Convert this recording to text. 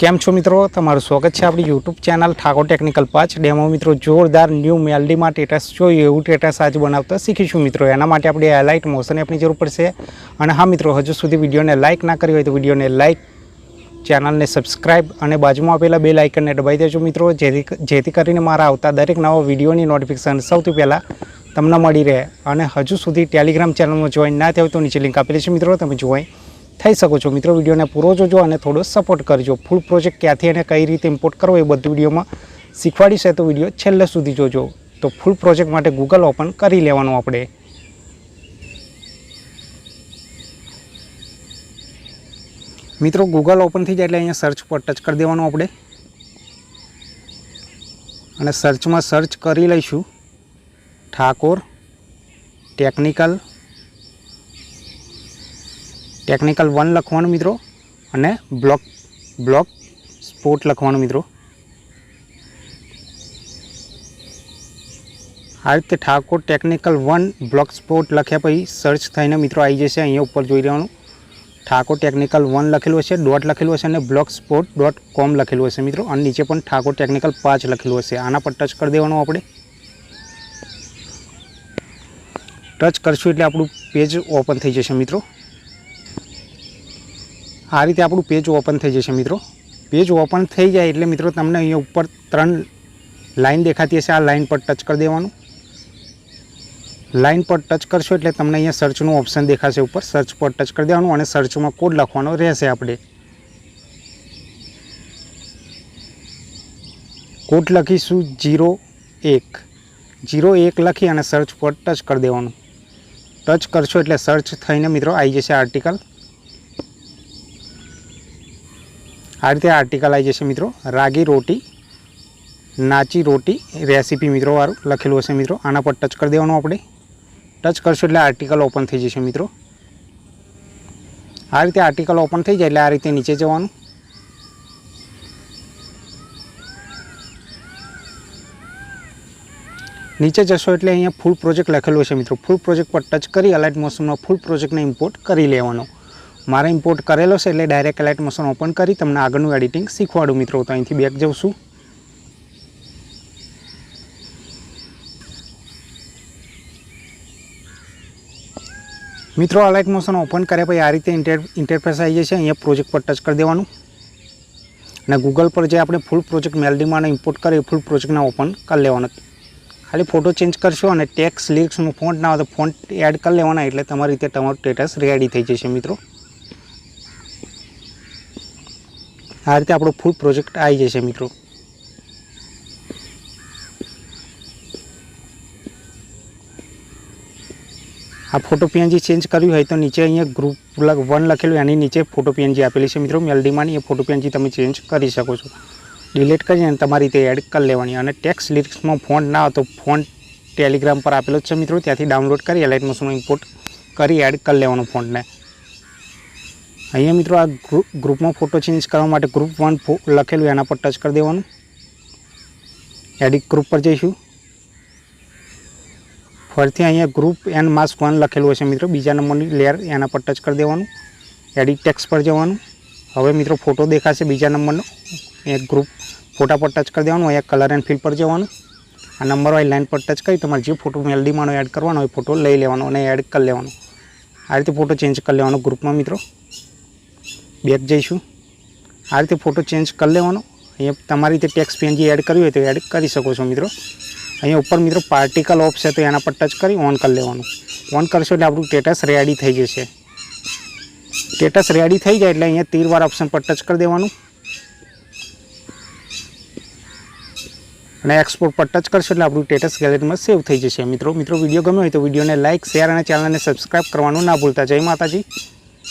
કેમ છો મિત્રો? તમારું સ્વાગત છે આપણી યુટ્યુબ ચેનલ ઠાકોર ટેકનિકલ પાંચ ડેમો મિત્રો, જોરદાર ન્યૂ મેલડીમાં ટેટસ જોઈએ એવું ટેટસ આજે બનાવતા શીખીશું મિત્રો. એના માટે આપણે હાઇલાઇટ મોશન એપની જરૂર પડશે. અને હા મિત્રો, હજુ સુધી વિડીયોને લાઇક ના કરી હોય તો વિડીયોને લાઇક ચેનલને સબસ્ક્રાઇબ અને બાજુમાં આપેલા બે લાઇકનને દબાવી દેજો મિત્રો. જેથી જેથી કરીને મારા આવતા દરેક નવા વિડીયોની નોટિફિકેશન સૌથી પહેલાં તમને મળી રહે. અને હજુ સુધી ટેલિગ્રામ ચેનલમાં જોઈન ના થયું તો નીચે લિંક આપેલી છે. મિત્રો, તમે જોઈન થઈ શકો છો. મિત્રો, વિડીયોને પૂરો જોજો અને થોડો સપોર્ટ કરજો. ફૂલ પ્રોજેક્ટ ક્યાંથી અને કઈ રીતે ઇમ્પોર્ટ કરવો એ બધું વિડીયોમાં શીખવાડીશ તો વીડિયો છેલ્લે સુધી જોજો. તો ફૂલ પ્રોજેક્ટ માટે ગૂગલ ઓપન કરી લેવાનું આપણે. મિત્રો ગૂગલ ઓપન થઈ જાય એટલે અહીંયા સર્ચ પર ટચ કરી દેવાનું આપણે. અને સર્ચમાં સર્ચ કરી લઈશું. ઠાકોર ટેકનિકલ ટેકનિકલ વન લખવાનું મિત્રો અને બ્લોક બ્લોક સ્પોર્ટ લખવાનું મિત્રો. આ રીતે Thakor technical one block sport લખ્યા પછી સર્ચ થઈને મિત્રો આવી જશે અહીંયા ઉપર જોઈ રહેવાનું ઠાકોર ટેકનિકલ વન લખેલું હશે ડોટ લખેલું હશે અને બ્લોક સ્પોર્ટ ડોટ કોમ લખેલું હશે મિત્રો. અને નીચે પણ ઠાકોર ટેકનિકલ પાંચ લખેલું હશે. આના પર ટચ કરી દેવાનું આપણે. ટચ કરશું એટલે આપણું પેજ ઓપન થઈ જશે મિત્રો. આ રીતે આપણું પેજ ઓપન થઈ જશે મિત્રો. પેજ ઓપન થઈ જાય એટલે મિત્રો તમને અહીંયા ઉપર ત્રણ લાઈન દેખાતી હશે. આ લાઈન પર ટચ કરી દેવાનું. લાઈન પર ટચ કરશો એટલે તમને અહીંયા સર્ચનું ઓપ્શન દેખાશે ઉપર. સર્ચ પર ટચ કરી દેવાનું અને સર્ચમાં કોડ લખવાનો રહેશે આપણે. કોડ લખીશું જીરો એક. જીરો એક લખી અને સર્ચ પર ટચ કરી દેવાનું. ટચ કરશો એટલે સર્ચ થઈને મિત્રો આવી જશે આર્ટિકલ આ રીતે આર્ટિકલ આવી જશે મિત્રો. રાગી રોટી, નાચી રોટી રેસીપી મિત્રો વાળું લખેલું હશે મિત્રો. આના પર ટચ કરી દેવાનું આપણે. ટચ કરશો એટલે આર્ટિકલ ઓપન થઈ જશે મિત્રો. આ રીતે આર્ટિકલ ઓપન થઈ જાય એટલે આ રીતે નીચે જવાનું. નીચે જશો એટલે અહીંયા ફૂલ પ્રોજેક્ટ લખેલો છે મિત્રો. ફૂલ પ્રોજેક્ટ પર ટચ કરી અલાઇટ મોસમનો ફૂલ પ્રોજેક્ટને ઇમ્પોર્ટ કરી લેવાનો. મારે ઇમ્પોર્ટ કરેલો છે એટલે ડાયરેક્ટ અલાઇટ મોશન ઓપન કરી તમને આગળનું એડિટિંગ શીખવાડું મિત્રો. તો અહીંથી બેક જઉં મિત્રો અલાઇટ મોશન ઓપન કર્યા પછી આ રીતે ઇન્ટર ઇન્ટરફેસ આવી જશે. અહીંયા પ્રોજેક્ટ પર ટચ કરી દેવાનું. અને ગૂગલ પર જે આપણે ફૂલ પ્રોજેક્ટ મેલડીમાં ઇમ્પોર્ટ કરીએ ફૂલ પ્રોજેક્ટને ઓપન કરી લેવાનું. ખાલી ફોટો ચેન્જ કરશો અને ટેક્સ લિરિક્સનું ફોન્ટ ના હોય તો ફોન્ટ એડ કરી લેવાના એટલે તમારી રીતે તમારું સ્ટેટસ રેડી થઈ જશે મિત્રો. આ રીતે આપણો ફૂલ પ્રોજેક્ટ આવી જશે મિત્રો. આ ફોટો પીએનજી ચેન્જ કર્યું હોય તો નીચે અહીંયા ગ્રુપ વન લખેલું, એની નીચે ફોટો પીએનજી આપેલી છે મિત્રો. મેલડીમાંની એ ફોટો પીએનજી તમે ચેન્જ કરી શકો છો. ડિલીટ કરીને તમારી રીતે એડ કરી લેવાની. અને ટેક્સ લિરિક્સમાં ફોન્ટ ના હોય તો ફોન્ટ ટેલિગ્રામ પર આપેલો છે મિત્રો. ત્યાંથી ડાઉનલોડ કરી એલાઇટ મોશનનો ઇમ્પોર્ટ કરી એડ કરી લેવાનો ફોન્ટને અહીંયા મિત્રો આ ગ્રુપ ગ્રુપમાં ફોટો ચેન્જ કરવા માટે ગ્રુપ વન લખેલું એના પર ટચ કરી દેવાનું. એડિટ ગ્રુપ પર જઈશું. ફરીથી અહીંયા ગ્રુપ એન્ડ માસ્ક વન લખેલું હશે મિત્રો. બીજા નંબરની લેયર એના પર ટચ કરી દેવાનું. એડિટ ટેક્સ પર જવાનું. હવે મિત્રો ફોટો દેખાશે બીજા નંબરનો. એ ગ્રુપ ફોટા પર ટચ કરી દેવાનું અહીંયા કલર એન્ડ ફિલ પર જવાનું. આ નંબર વાળી લાઇન પર ટચ કરી તમારે જે ફોટો મેલડીમાંનો એડ કરવાનો હોય ફોટો લઈ લેવાનો અને એડ કરી લેવાનો. આ રીતે ફોટો ચેન્જ કરી લેવાનો ગ્રુપમાં મિત્રો. બેક જઈશું. આ રીતે ફોટો ચેન્જ કરી લેવાનો. અહીંયા તમારી રીતે ટેક્સ પેનજી એડ કરવી હોય તો એડ કરી શકો છો, મિત્રો. અહીંયા ઉપર, મિત્રો પાર્ટિકલ ઓફ છે તો એના પર ટચ કરી ઓન કરી લેવાનું. ઓન કરશો એટલે આપણું સ્ટેટસ રેડી થઈ જશે. સ્ટેટસ રેડી થઈ જાય એટલે અહીંયા તીરવાર ઓપ્શન પર ટચ કરી દેવાનું. અને એક્સપોર્ટ પર ટચ કરશો એટલે આપણું સ્ટેટસ ગેલેરીમાં સેવ થઈ જશે. મિત્રો મિત્રો વીડિયો ગમ્યો હોય તો વિડીયોને લાઇક શેર અને ચેનલને સબસ્ક્રાઈબ કરવાનું ના ભૂલતા. જય માતાજી.